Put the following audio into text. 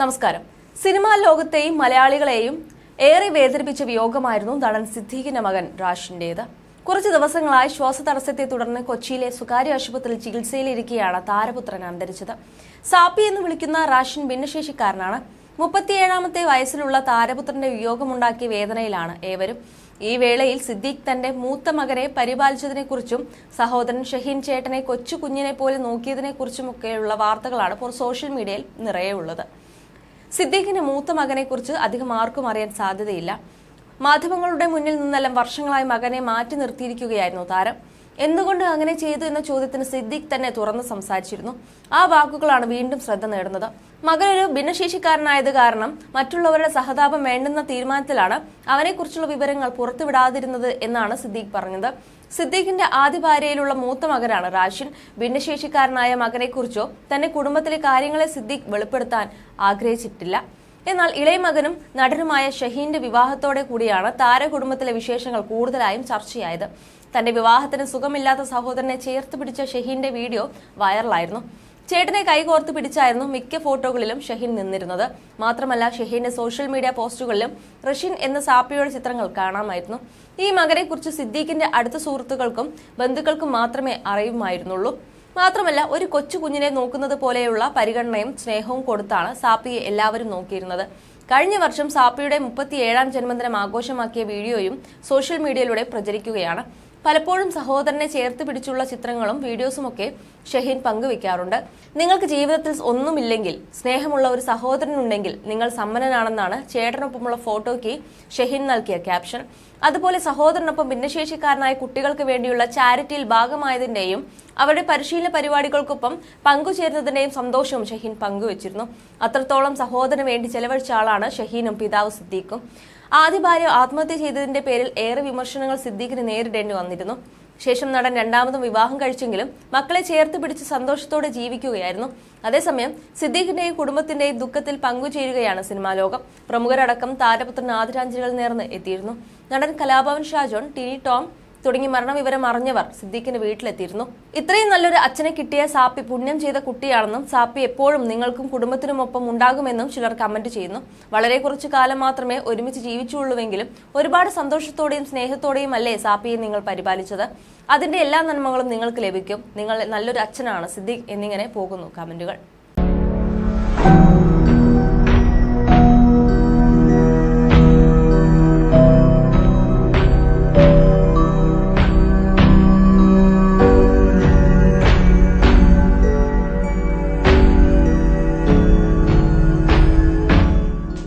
നമസ്കാരം. സിനിമാ ലോകത്തെയും മലയാളികളെയും ഏറെ വേദനിപ്പിച്ച വിയോഗമായിരുന്നു നടൻ സിദ്ദീഖിന്റെ മകൻ റാഷിന്റേത് കുറച്ച് ദിവസങ്ങളായി ശ്വാസതടസ്സത്തെ തുടർന്ന് കൊച്ചിയിലെ സ്വകാര്യ ആശുപത്രിയിൽ ചികിത്സയിലിരിക്കെയാണ് താരപുത്രൻ അന്തരിച്ചത്. സാപ്പി എന്ന് വിളിക്കുന്ന റാഷിൻ ഭിന്നശേഷിക്കാരനാണ്. മുപ്പത്തിയേഴാമത്തെ വയസ്സിലുള്ള താരപുത്രന്റെ വിയോഗമുണ്ടാക്കിയ വേദനയിലാണ് ഏവരും. ഈ വേളയിൽ സിദ്ദീഖ് തന്റെ മൂത്ത മകനെ പരിപാലിച്ചതിനെക്കുറിച്ചും സഹോദരൻ ഷഹീൻ ചേട്ടനെ കൊച്ചു കുഞ്ഞിനെ പോലെ നോക്കിയതിനെക്കുറിച്ചുമൊക്കെയുള്ള വാർത്തകളാണ് സോഷ്യൽ മീഡിയയിൽ നിറയെ ഉള്ളത്. സിദ്ദീഖിന്റെ മൂത്ത മകനെക്കുറിച്ച് അധികം ആർക്കും അറിയാൻ സാധ്യതയില്ല. മാധ്യമങ്ങളുടെ മുന്നിൽ നിന്നെല്ലാം വർഷങ്ങളായി മകനെ മാറ്റി നിർത്തിയിരിക്കുകയായിരുന്നു താരം. എന്തുകൊണ്ട് അങ്ങനെ ചെയ്തു എന്ന ചോദ്യത്തിന് സിദ്ദിഖ് തന്നെ തുറന്ന് സംസാരിച്ചിരുന്നു. ആ വാക്കുകളാണ് വീണ്ടും ശ്രദ്ധ നേടുന്നത്. മകൻ ഒരു ഭിന്നശേഷിക്കാരനായത് കാരണം മറ്റുള്ളവരുടെ സഹതാപം വേണ്ടെന്ന തീരുമാനത്തിലാണ് അവനെക്കുറിച്ചുള്ള വിവരങ്ങൾ പുറത്തുവിടാതിരുന്നത് എന്നാണ് സിദ്ദീഖ് പറഞ്ഞത്. സിദ്ദീഖിന്റെ ആദ്യ ഭാര്യയിലുള്ള മൂത്ത മകനാണ് റാഷിൻ. ഭിന്നശേഷിക്കാരനായ മകനെക്കുറിച്ചോ തന്റെ കുടുംബത്തിലെ കാര്യങ്ങളെ സിദ്ദീഖ് വെളിപ്പെടുത്താൻ ആഗ്രഹിച്ചിട്ടില്ല. എന്നാൽ ഇളയ മകനും നടനുമായ ഷഹീന്റെ വിവാഹത്തോടെ കൂടിയാണ് താരകുടുംബത്തിലെ വിശേഷങ്ങൾ കൂടുതലായും ചർച്ചയായത്. തന്റെ വിവാഹത്തിന് സുഖമില്ലാത്ത സഹോദരനെ ചേർത്ത് പിടിച്ച ഷഹീന്റെ വീഡിയോ വൈറലായിരുന്നു. ചേട്ടനെ കൈകോർത്ത് പിടിച്ചായിരുന്നു മിക്ക ഫോട്ടോകളിലും ഷഹീൻ നിന്നിരുന്നത്. മാത്രമല്ല ഷഹീന്റെ സോഷ്യൽ മീഡിയ പോസ്റ്റുകളിലും റഷ്യൻ എന്ന സാപ്പിയുടെ ചിത്രങ്ങൾ കാണാമായിരുന്നു. ഈ മകനെക്കുറിച്ച് സിദ്ദീഖിന്റെ അടുത്ത സുഹൃത്തുക്കൾക്കും ബന്ധുക്കൾക്കും മാത്രമേ അറിയുമായിരുന്നുള്ളൂ. മാത്രമല്ല ഒരു കൊച്ചു കുഞ്ഞിനെ നോക്കുന്നത് പോലെയുള്ള പരിഗണനയും സ്നേഹവും കൊടുത്താണ് സാപ്പിയെ എല്ലാവരും നോക്കിയിരുന്നത്. കഴിഞ്ഞ വർഷം സാപ്പിയുടെ മുപ്പത്തിയേഴാം ജന്മദിനം ആഘോഷമാക്കിയ വീഡിയോയും സോഷ്യൽ മീഡിയയിലൂടെ പ്രചരിക്കുകയാണ്. പലപ്പോഴും സഹോദരനെ ചേർത്ത് പിടിച്ചുള്ള ചിത്രങ്ങളും വീഡിയോസുമൊക്കെ ഷഹീൻ പങ്കുവെക്കാറുണ്ട്. നിങ്ങൾക്ക് ജീവിതത്തിൽ ഒന്നുമില്ലെങ്കിൽ സ്നേഹമുള്ള ഒരു സഹോദരനുണ്ടെങ്കിൽ നിങ്ങൾ സമ്മനനാണെന്നാണ് ചേട്ടനൊപ്പമുള്ള ഫോട്ടോയ്ക്ക് ഷഹീൻ നൽകിയ ക്യാപ്ഷൻ. അതുപോലെ സഹോദരനൊപ്പം ഭിന്നശേഷിക്കാരനായ കുട്ടികൾക്ക് വേണ്ടിയുള്ള ചാരിറ്റിയിൽ ഭാഗമായതിന്റെയും അവരുടെ പരിശീലന പരിപാടികൾക്കൊപ്പം പങ്കുചേരുന്നതിന്റെയും സന്തോഷവും ഷഹീൻ പങ്കുവച്ചിരുന്നു. അത്രത്തോളം സഹോദരന് വേണ്ടി ചെലവഴിച്ച ആളാണ് ഷഹീനും പിതാവ് സിദ്ദീഖും. ആദ്യ ഭാര്യ ആത്മഹത്യ ചെയ്തതിന്റെ പേരിൽ ഏറെ വിമർശനങ്ങൾ സിദ്ദീഖിന് നേരിടേണ്ടി വന്നിരുന്നു. ശേഷം നടൻ രണ്ടാമതും വിവാഹം കഴിച്ചെങ്കിലും മക്കളെ ചേർത്ത് പിടിച്ച് സന്തോഷത്തോടെ ജീവിക്കുകയായിരുന്നു. അതേസമയം സിദ്ദീഖിന്റെയും കുടുംബത്തിന്റെയും ദുഃഖത്തിൽ പങ്കുചേരുകയാണ് സിനിമാ ലോകം. പ്രമുഖരടക്കം താരപുത്രൻ ആദരാഞ്ജലികൾ നേർന്ന് എത്തിയിരുന്നു. നടൻ കലാഭവൻ ഷാജോൺ ടിനി ടോം തുടങ്ങി മരണവിവരം അറിഞ്ഞവർ സിദ്ദീഖിന്റെ വീട്ടിലെത്തിയിരുന്നു. ഇത്രയും നല്ലൊരു അച്ഛനെ കിട്ടിയ സാപ്പി പുണ്യം ചെയ്ത കുട്ടിയാണെന്നും സാപ്പി എപ്പോഴും നിങ്ങൾക്കും കുടുംബത്തിനുമൊപ്പം ഉണ്ടാകുമെന്നും ചിലർ കമന്റ് ചെയ്യുന്നു. വളരെ കുറച്ചു കാലം മാത്രമേ ഒരുമിച്ച് ജീവിച്ചുള്ളൂവെങ്കിലും ഒരുപാട് സന്തോഷത്തോടെയും സ്നേഹത്തോടെയും അല്ലേ സാപ്പിയെ നിങ്ങൾ പരിപാലിച്ചത്? അതിന്റെ എല്ലാ നന്മകളും നിങ്ങൾക്ക് ലഭിക്കും. നിങ്ങൾ നല്ലൊരു അച്ഛനാണ് സിദ്ദീഖ് എന്നിങ്ങനെ പോകുന്നു കമന്റുകൾ.